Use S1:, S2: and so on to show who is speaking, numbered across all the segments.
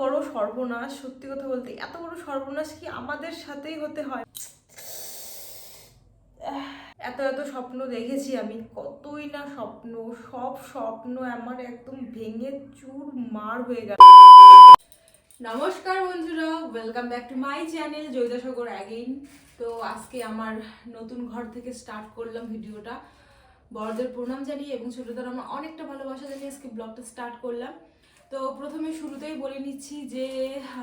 S1: বড় সর্বনাশ, সত্যি কথা বলতে এত বড় সর্বনাশ কি আমাদের সাথেই হতে হয়? এত এত স্বপ্ন দেখেছি আমি, কতই না স্বপ্ন, সব স্বপ্ন আমার একদম ভেঙে চুর মার হয়ে গেল। নমস্কার বন্ধুরা welcome back to my channel Jaydasagar again তো আজকে আমার নতুন ঘর থেকে স্টার্ট করলাম ভিডিওটা। বড়দের প্রণাম জানিয়ে এবং ছোটদের আমার অনেকটা ভালোবাসা জানিয়ে আজকে ব্লগটা স্টার্ট করলাম। তো প্রথমে শুরুতেই বলে নিচ্ছি যে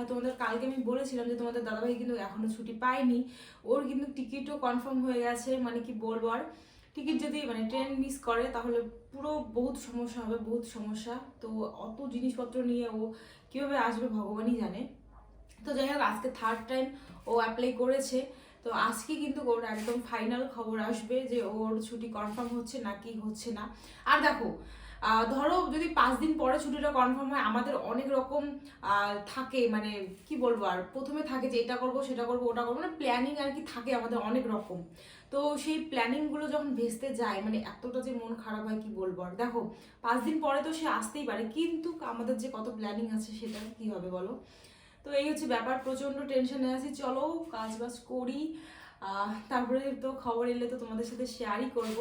S1: তোমাদের কালকে আমি বলেছিলাম যে তোমাদের দাদাভাই কিন্তু এখনও ছুটি পায়নি। ওর কিন্তু টিকিটও কনফার্ম হয়ে গেছে মানে কি বলব আর। টিকিট যদি মানে ট্রেন মিস করে, তাহলে পুরো বহুত সমস্যা হবে, বহুত সমস্যা। তো অত জিনিসপত্র নিয়ে ও কীভাবে আসবে ভগবানই জানে। তো যাই হোক, আজকে থার্ড টাইম ও অ্যাপ্লাই করেছে। তো আজকে কিন্তু ওর একদম ফাইনাল খবর আসবে যে ওর ছুটি কনফার্ম হচ্ছে নাকি হচ্ছে না। আর দেখো ধরো যদি পাঁচ দিন পরে ছুটিটা কনফার্ম হয়, আমাদের অনেক রকম থাকে মানে কি বলব আর, প্রথমে থাকে যে এটা করব, সেটা করব, ওটা করব মানে প্ল্যানিং আর কি থাকে আমাদের অনেক রকম। তো সেই প্ল্যানিংগুলো যখন ভেস্তে যায় মানে এতটা যে মন খারাপ হয়, কি বলব আর, দেখো, পাঁচ দিন পরে তো সে আসতেই পারে, কিন্তু আমাদের যে কত প্ল্যানিং আছে, সেটা কি হবে বলো? তো এই হচ্ছে ব্যাপার, প্রচণ্ড টেনশনে আছি, চলো কাজ বাজ করি তারপরে তো খবর এলে তো তোমাদের সাথে শেয়ারই করব।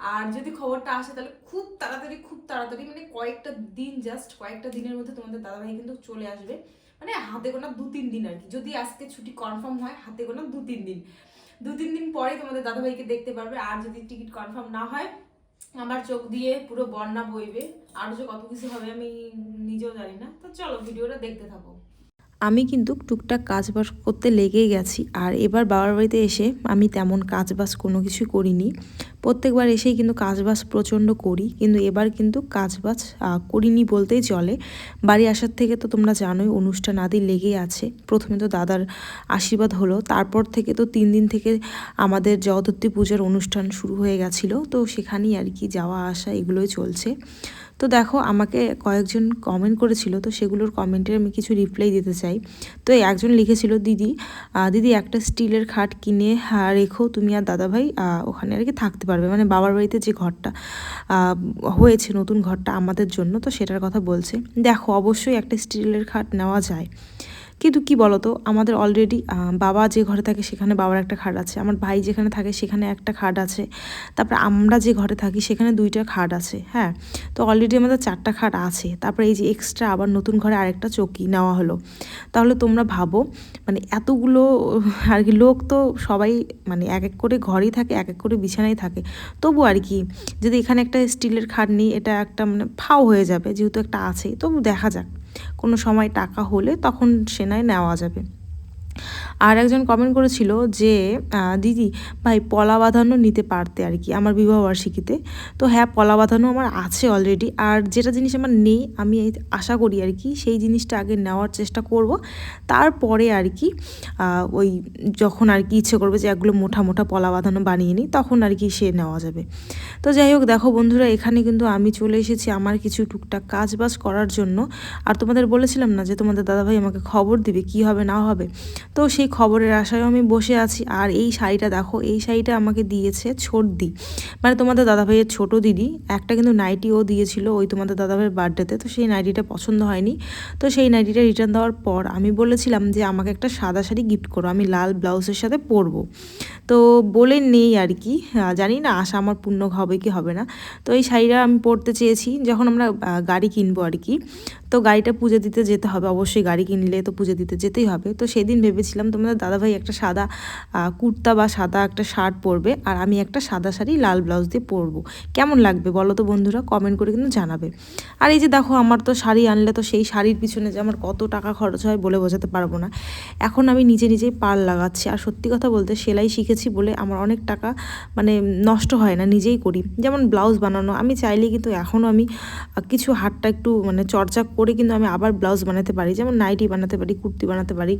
S1: আর যদি খবরটা আসে তাহলে খুব তাড়াতাড়ি খুব তাড়াতাড়ি মানে কয়েকটা দিন জাস্ট কয়েকটা দিনের মধ্যে তোমাদের দাদাভাই কিন্তু চলে আসবে। মানে হাতে গোনা দু তিন দিন আর কি। যদি আজকে ছুটি কনফার্ম হয়, হাতে গোনা দু তিন দিন। দু তিন দিন পরে তোমাদের দাদাভাইকে দেখতে পারবে। আর যদি টিকিট কনফার্ম না হয়, আমার চোখ দিয়ে পুরো বন্যা বইবে। আরও যে কত কিছু হবে আমি নিজেও জানি না। তো চলো, ভিডিওটা দেখতে থাকো।
S2: আমি কিন্তু টুকটাক কাজবাজ করতে লেগেই গেছি। আর এবার বাবার বাড়িতে এসে আমি তেমন কাজবাজ কোনো কিছু করিনি। প্রত্যেকবার এসেই কিন্তু কাজবাজ প্রচণ্ড করি। কিন্তু এবার কিন্তু কাজবাজ করিনি বলতেই চলে। বাড়ি আসার থেকে তো তোমরা জানোই অনুষ্ঠান আদি লেগেই আছে। প্রথমে তো দাদার আশীর্বাদ হলো। তারপর থেকে তো তিন দিন থেকে আমাদের জগদ্ধী পূজার অনুষ্ঠান শুরু হয়ে গেছিল। তো সেখানেই আর কি যাওয়া আসা এগুলোই চলছে। তো দেখো, আমাকে কয়েকজন কমেন্ট করেছিল, তো সেগুলোর কমেন্টের আমি কিছু রিপ্লাই দিতে চাই। তো একজন লিখেছিল, দিদি দিদি একটা স্টিলের খাট কিনে রেখো, তুমি আর দাদাভাই ওখানে আর কি থাকতে পারবে। মানে বাবার বাড়িতে যে ঘরটা হয়েছে নতুন ঘরটা আমাদের জন্য, তো সেটার কথা বলছে। দেখো, অবশ্যই একটা স্টিলের খাট নেওয়া যায়। কিন্তু কি বলতো, আমাদের অলরেডি বাবা যে ঘরে থাকে সেখানে বাবার একটা খাট আছে, আমার ভাই যেখানে থাকে সেখানে একটা খাট আছে, তারপরে আমরা যে ঘরে থাকি সেখানে দুইটা খাট আছে হ্যাঁ? তো অলরেডি আমাদের চারটা খাট আছে, তারপরে এই যে এক্সট্রা আবার নতুন ঘরে আরেকটা চৌকি নেওয়া হলো, তাহলে তোমরা ভাবো মানে এতগুলো, আর কি লোক তো সবাই মানে এক এক করে ঘরেই থাকে, এক এক করে বিছানায় থাকে, তবু আর কি, যদি এখানে একটা স্টিলের খাট নিই, এটা একটা মানে ফাও হয়ে যাবে, যেহেতু একটা আছেই তবু দেখা যাক। কোনো সময় টাকা হলে তখন সেনায় নেওয়া যাবে। আর একজন কমেন্ট করেছিল যে দিদি, ভাই পলা বাঁধানো নিতে পারতে আর কি আমার বিবাহবার্ষিকীতে তো হ্যাঁ পলা বাঁধানো আমার আছে অলরেডি আর যেটা জিনিস আমার নেই, আমি আশা করি আর কি সেই জিনিসটা আগে নেওয়ার চেষ্টা করব। তারপরে আর কি ওই যখন আর কি ইচ্ছে করবে যে একগুলো মোটা মোটা পলা বাঁধানো বানিয়ে নিই, তখন আর কি সে নেওয়া যাবে। তো যাই হোক, দেখো বন্ধুরা, এখানে কিন্তু আমি চলে এসেছি আমার কিছু টুকটাক কাজ বাজ করার জন্য। আর তোমাদের বলেছিলাম না যে তোমাদের দাদাভাই আমাকে খবর দিবে কি হবে না হবে? তো সেই খবরের আশায় আমি বসে আছি। আর এই শাড়িটা দেখো, এই শাড়িটা আমাকে দিয়েছে ছোটদি মানে তোমাদের দাদাভাইয়ের ছোট দিদি, একটা কিন্তু নাইটি ও দিয়েছিল ওই তোমাদের দাদাভাইয়ের বার্থডেতে, তো সেই নাইটিটা পছন্দ হয়নি। তো সেই নাইটিটা রিটার্ন দেওয়ার পর আমি বলেছিলাম যে, আমাকে একটা সাদা শাড়ি গিফট করো, আমি লাল ব্লাউজের সাথে পরবো। তো বলে নেই আর কি। জানি না, আশা আমার পূর্ণ হবে কি হবে না। তো এই শাড়িটা আমি পরতে চেয়েছি, যখন আমরা গাড়ি কিনবো আর কি। তো গাড়িটা পুজো দিতে যেতে হবে, অবশ্যই গাড়ি কিনলে তো পুজো দিতে যেতেই হবে। তো সেদিন ভেবেছিলাম তোমাদের দাদাভাই একটা সাদা কুর্তা বা সাদা একটা শার্ট পরবে আর আমি একটা সাদা শাড়ি, লাল ব্লাউজ দিয়ে পরবো। কেমন লাগবে বলো তো বন্ধুরা? কমেন্ট করে কিন্তু জানাবে। আর এই যে দেখো, আমার তো শাড়ি আনলে তো সেই শাড়ির পিছনে যে আমার কত টাকা খরচ হয় বলে বোঝাতে পারব না। এখন আমি নিজে নিজেই পাল লাগাচ্ছি আর সত্যি কথা বলতে সেলাই শিখেছি বলে আমার অনেক টাকা মানে নষ্ট হয় না, নিজেই করি। যেমন ব্লাউজ বানানো, আমি চাইলে কিন্তু এখনও আমি কিছু হাতটা একটু মানে চর্চা করে কিন্তু আমি আবার ব্লাউজ বানাতে পারি। যেমন নাইটি বানাতে পারি, কুর্তি বানাতে পারি।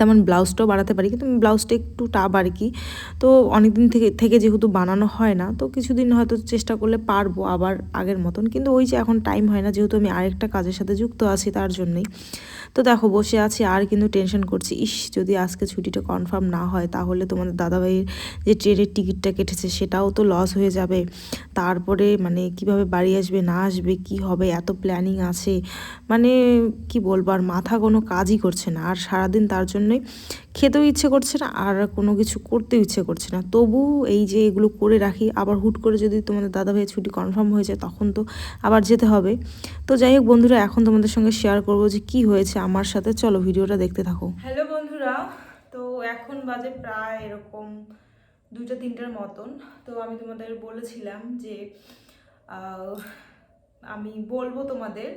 S3: তেমন ব্লাউজটাও বাড়াতে পারি, কিন্তু ব্লাউজটা একটু টাপ আর কি। তো অনেক দিন থেকে থেকে যেহেতু বানানো হয় না, তো কিছুদিন হয়তো চেষ্টা করলে পারব আবার আগের মতন। কিন্তু ওই যে এখন টাইম হয় না, যেহেতু আমি আরেকটা কাজের সাথে যুক্ত আছি তার জন্যই। তো দেখো, বসে আছি, আর কিন্তু টেনশন করছি। ইস, যদি আজকে ছুটিটা কনফার্ম না হয়, তাহলে তোমাদের দাদাভাইয়ের যে ট্রেনের টিকিটটা কেটেছে, সেটাও তো লস হয়ে যাবে। তারপরে মানে কীভাবে বাড়ি আসবে, না আসবে, কি হবে, এত প্ল্যানিং আছে। মানে কি বলব, আর মাথা কোনো কাজই করছে না। আর সারাদিন তার জন্যই খেতেও ইচ্ছে করছে না, আর কোনো কিছু করতেও ইচ্ছে করছে না। তবু এই যে এগুলো করে রাখি, আবার হুট করে যদি তোমাদের দাদা ভাইয়ের ছুটি কনফার্ম হয়ে যায়, তখন তো আবার যেতে হবে। তো যাই হোক বন্ধুরা, এখন তোমাদের সঙ্গে শেয়ার করব যে কি হয়েছে আমার সাথে। চলো ভিডিওটা দেখতে থাকো।
S2: হ্যালো বন্ধুরা, তো এখন বাজে প্রায় এরকম দুইটা তিনটার মতন। তো আমি তোমাদের বলেছিলাম যে আমি বলব তোমাদের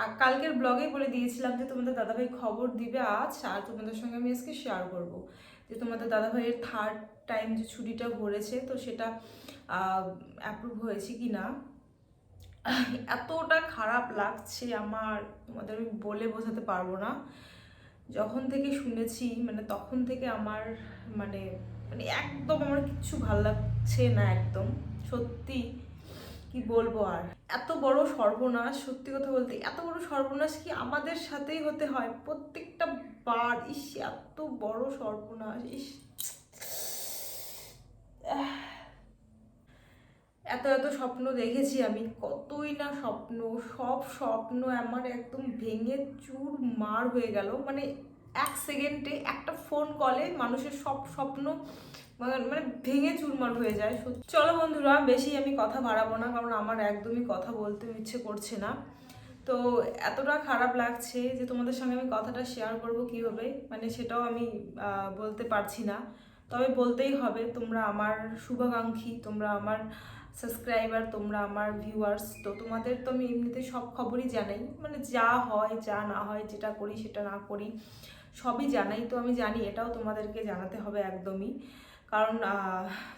S2: আর কালকের ব্লগে বলে দিয়েছিলাম যে তোমাদের দাদাভাই খবর দিবে আজ, আর তোমাদের সঙ্গে আমি আজকে শেয়ার করব। যে তোমাদের দাদাভাইয়ের থার্ড টাইম যে ছুটিটা ভরেছে, তো সেটা অ্যাপ্রুভ হয়েছে কি না এতটা খারাপ লাগছে আমার, তোমাদের আমি বলে বোঝাতে পারব না। যখন থেকে শুনেছি মানে তখন থেকে আমার মানে মানে একদম আমার কিচ্ছু ভালো লাগছে না একদম। সত্যি কি বলব আর? এত বড় সর্বনাশ, সত্যি কথা বলতে, এত বড় সর্বনাশ কি আমাদের সাথেই হতে হয়? প্রত্যেকটা বার, ইস, এত বড় সর্বনাশ, ইস। এত এত স্বপ্ন দেখেছি আমি, কতই না স্বপ্ন, সব স্বপ্ন আমার একদম ভেঙে চুর মার হয়ে গেল। মানে এক সেকেন্ডে একটা ফোন কলে মানুষের সব স্বপ্ন মানে মানে ভেঙে চুরমার হয়ে যায়। চলো বন্ধুরা, বেশি আমি কথা বাড়াবো না, কারণ আমার একদমই কথা বলতে ইচ্ছে করছে না। তো এতটা খারাপ লাগছে যে তোমাদের সঙ্গে আমি কথাটা শেয়ার করব কীভাবে? মানে সেটাও আমি বলতে পারছি না। তবে বলতেই হবে, তোমরা আমার শুভাকাঙ্ক্ষী, তোমরা আমার সাবস্ক্রাইবার তোমরা আমার ভিউয়ার্স তো তোমাদের তো আমি এমনিতে সব খবরই জানাই। মানে যা হয়, যা না হয়, যেটা করি, সেটা না করি। সবই জানাই। তো আমি জানি এটাও তোমাদেরকে জানাতে হবে একদমই। কারণ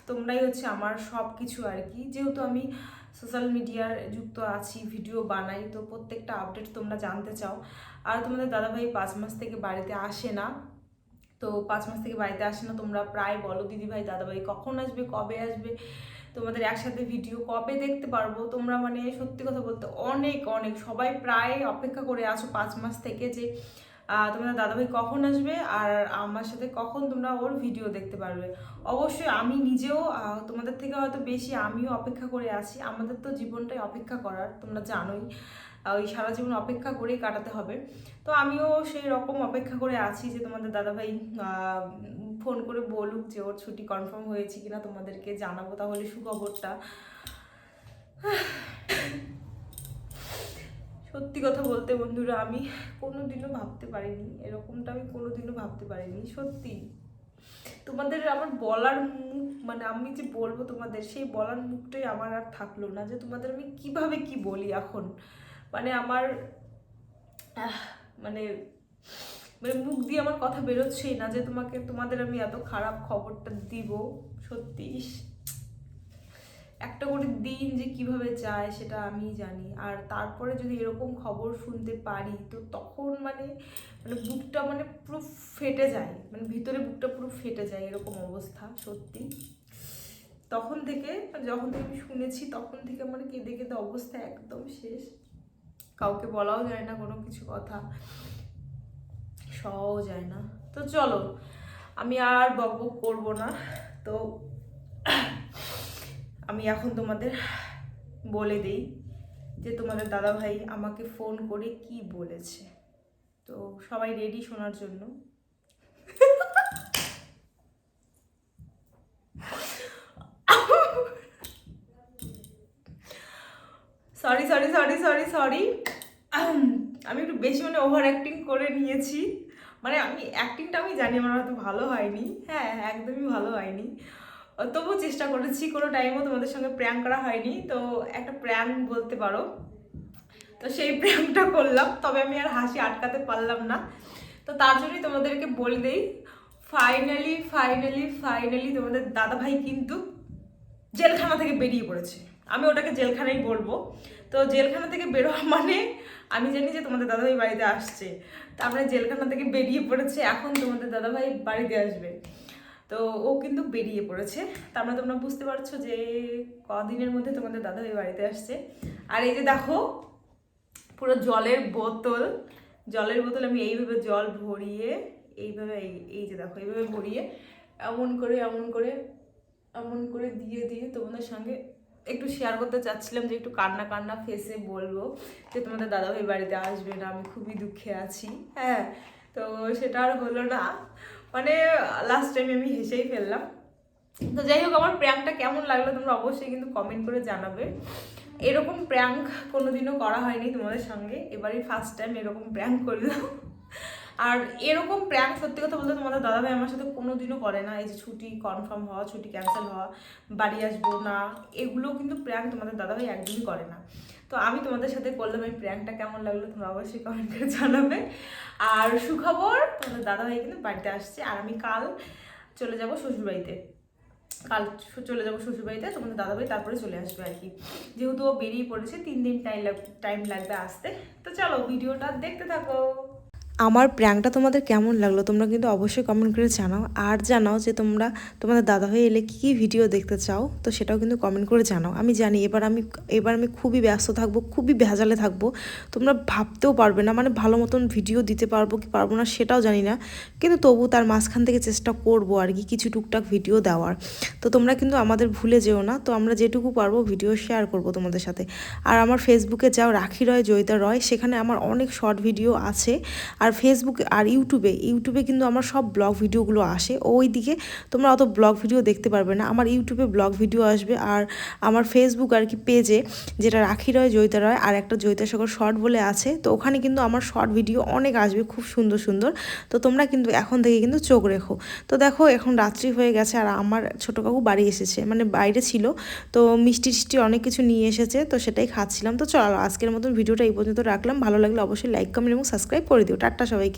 S2: তোমরাই হচ্ছে আমার সব কিছু আর কি। যেহেতু আমি সোশ্যাল মিডিয়ার যুক্ত আছি ভিডিও বানাই, তো প্রত্যেকটা আপডেট তোমরা জানতে চাও। আর তোমাদের দাদাভাই পাঁচ মাস থেকে বাড়িতে আসে না। তো পাঁচ মাস থেকে বাড়িতে আসে না, তোমরা প্রায় বলো দিদি ভাই দাদাভাই, কখন আসবে, কবে আসবে? তোমাদের একসাথে ভিডিও কবে দেখতে পারব? তোমরা মানে সত্যি কথা বলতে অনেক অনেক, সবাই প্রায় অপেক্ষা করে আছো পাঁচ মাস থেকে যে তোমাদের দাদাভাই কখন আসবে আর আমার সাথে কখন তোমরা ওর ভিডিও দেখতে পারবে। অবশ্যই আমি নিজেও তোমাদের থেকে হয়তো বেশি আমিও অপেক্ষা করে আছি। আমাদের তো জীবনটাই অপেক্ষা করার, তোমরা জানোই। ওই সারা জীবন অপেক্ষা করেই কাটাতে হবে। তো আমিও সেই রকম অপেক্ষা করে আছি যে তোমাদের দাদাভাই ফোন করে বলুক যে ওর ছুটি কনফার্ম হয়েছে কিনা তোমাদেরকে জানাব তাহলে সুখবরটা। সত্যি কথা বলতে বন্ধুরা, আমি কোনোদিনও ভাবতে পারিনি, এরকমটা আমি কোনোদিনও ভাবতে পারিনি, সত্যি। তোমাদের আমার বলার মুখ মানে আমি যে বলব তোমাদের, সেই বলার মুখটাই আমার আর থাকল না যে তোমাদের আমি কীভাবে কি বলি এখন। মানে আমার মানে মানে মুখ দিয়ে আমার কথা বেরোচ্ছেই না যে তোমাকে, তোমাদের আমি এত খারাপ খবরটা দিব, সত্যি একটা করে দিন যে কীভাবে যায় সেটা আমি জানি। আর তারপরে যদি এরকম খবর শুনতে পারি, তো তখন মানে মানে বুকটা মানে পুরো ফেটে যায়। মানে ভিতরে বুকটা পুরো ফেটে যায় এরকম অবস্থা, সত্যি। তখন থেকে যখন থেকে আমি শুনেছি, তখন থেকে আমার কেঁদে কেঁদে অবস্থা একদম শেষ। কাউকে বলাও যায় না কোনো কিছু কথা। সও যায় না। তো চলো, আমি আর বক বক করব না। তো আমি এখন তোমাদের বলে দিই যে তোমাদের দাদাভাই আমাকে ফোন করে কি বলেছে। তো সবাই রেডি শোনার জন্য। Sorry sorry sorry sorry sorry আমি একটু বেশি মানে ওভার অ্যাক্টিং করে নিয়েছি। মানে আমি অ্যাক্টিংটা আমি জানি আমার হয়তো ভালো হয়নি। হ্যাঁ একদমই ভালো হয়নি। তবুও চেষ্টা করেছি, কোনো টাইমও তোমাদের সঙ্গে প্র্যাঙ্ক করা হয়নি, তো একটা প্র্যাঙ্ক বলতে পারো। তো সেই প্র্যাঙ্কটা করলাম, তবে আমি আর হাসি আটকাতে পারলাম না। তো তার জন্যই তোমাদেরকে বলে দেই ফাইনালি ফাইনালি ফাইনালি তোমাদের দাদাভাই কিন্তু জেলখানা থেকে বেরিয়ে পড়েছে। আমি ওটাকে জেলখানাই বলব। তো জেলখানা থেকে বেরোয়া মানে আমি জানি যে তোমাদের দাদাভাই বাড়িতে আসছে। তারপরে জেলখানা থেকে বেরিয়ে পড়েছে, এখন তোমাদের দাদাভাই বাড়িতে আসবে। তো ও কিন্তু বেরিয়ে পড়েছে। তার মানে তোমরা বুঝতে পারছ যে কদিনের মধ্যে তোমাদের দাদাভাই বাড়িতে আসছে। আর এই যে দেখো, পুরো জলের বোতল জলের বোতল আমি এইভাবে জল ভরিয়ে, এইভাবে এই এই যে দেখো, এইভাবে ভরিয়ে, এমন করে এমন করে এমন করে দিয়ে দিয়ে তোমাদের সঙ্গে একটু শেয়ার করতে চাচ্ছিলাম যে একটু কান্না কান্না ফেসে বলব যে তোমাদের দাদাভাই বাড়িতে আসবে না, আমি খুবই দুঃখে আছি। হ্যাঁ তো সেটা আর হলো না। মানে লাস্ট টাইম আমি হেসেই ফেললাম। তো যাই হোক, আমার প্র্যাঙ্কটা কেমন লাগল তোমরা অবশ্যই কিন্তু কমেন্ট করে জানাবে। এরকম প্র্যাঙ্ক কোনোদিনও করা হয়নি তোমাদের সঙ্গে। এবারই ফার্স্ট টাইম এরকম প্র্যাঙ্ক করলাম। আর এরকম প্র্যাঙ্ক সত্যি কথা বলতে তোমাদের দাদাভাই আমার সাথে কোনোদিনও করে না। এই যে ছুটি কনফার্ম হওয়া, ছুটি ক্যান্সেল হওয়া, বাড়ি আসব না, এগুলো কিন্তু প্র্যাঙ্ক তোমাদের দাদাভাই একদিনই করে না। তো আমি তোমাদের সাথে করলাম এই প্র্যাঙ্কটা কেমন লাগল তোমরা অবশ্যই কমেন্ট করে জানাবে। আর সুখবর, তোমাদের দাদাভাই কিন্তু বাড়িতে আসছে, আর আমি কাল চলে যাব শ্বশুরবাড়িতে। কাল চলে যাব শ্বশুরবাড়িতে, তোমাদের দাদাভাই তারপরে চলে আসবে আর কি। যেহেতু ও বেরিয়ে পড়েছে, তিন দিন টাইম টাইম লাগবে আসতে। তো চলো, ভিডিওটা দেখতে থাকো।
S3: আমার প্র্যাঙ্কটা তোমাদের কেমন লাগল? তোমরা কিন্তু অবশ্যই কমেন্ট করে জানাও। আর জানাও যে তোমরা তোমাদের দাদা হয়ে এলে কী কী ভিডিও দেখতে চাও? তো সেটাও কিন্তু কমেন্ট করে জানাও। আমি জানি এবার আমি এবার আমি খুবই ব্যস্ত থাকব, খুবই ভেজালে থাকব। তোমরা ভাবতেও পারবে না মানে ভালো মতন ভিডিও দিতে পারব কি পারব না সেটাও জানি না। কিন্তু তবু তার মাঝখান থেকে চেষ্টা করব আর কি, কিছু টুকটাক ভিডিও দেওয়ার। তো তোমরা কিন্তু আমাদের ভুলে যেও না। তো আমরা যেটুকু পারব ভিডিও শেয়ার করব তোমাদের সাথে। আর আমার ফেসবুকে যাও রাখি রয়, জয়িতা রয়। সেখানে আমার অনেক শর্ট ভিডিও আছে। আর ফেসবুকে আর ইউটিউবে ইউটিউবে কিন্তু আমার সব ব্লগ ভিডিওগুলো আসে। ওই দিকে তোমরা অত ব্লগ ভিডিও দেখতে পারবে না। আমার ইউটিউবে ব্লগ ভিডিও আসবে আর আমার ফেসবুক আর কি পেজে যেটা রাখি রয়, জয়িতা রয় আর একটা জয়িতা সাগর শর্ট বলে আছে। তো ওখানে কিন্তু আমার শর্ট ভিডিও অনেক আসবে, খুব সুন্দর সুন্দর। তো তোমরা কিন্তু এখন থেকে কিন্তু চোখ রেখো। তো দেখো, এখন রাত্রি হয়ে গেছে আর আমার ছোটো কাকু বাড়ি এসেছে মানে বাইরে ছিল। তো মিষ্টি টিষ্টি অনেক কিছু নিয়ে এসেছে, তো সেটাই খাচ্ছিলাম। তো চলো, আজকের মতন ভিডিওটা এই পর্যন্ত রাখলাম। ভালো লাগলে অবশ্যই লাইক কমেন্ট এবং সাবস্ক্রাইব করে দিও। টাটা সবাইকে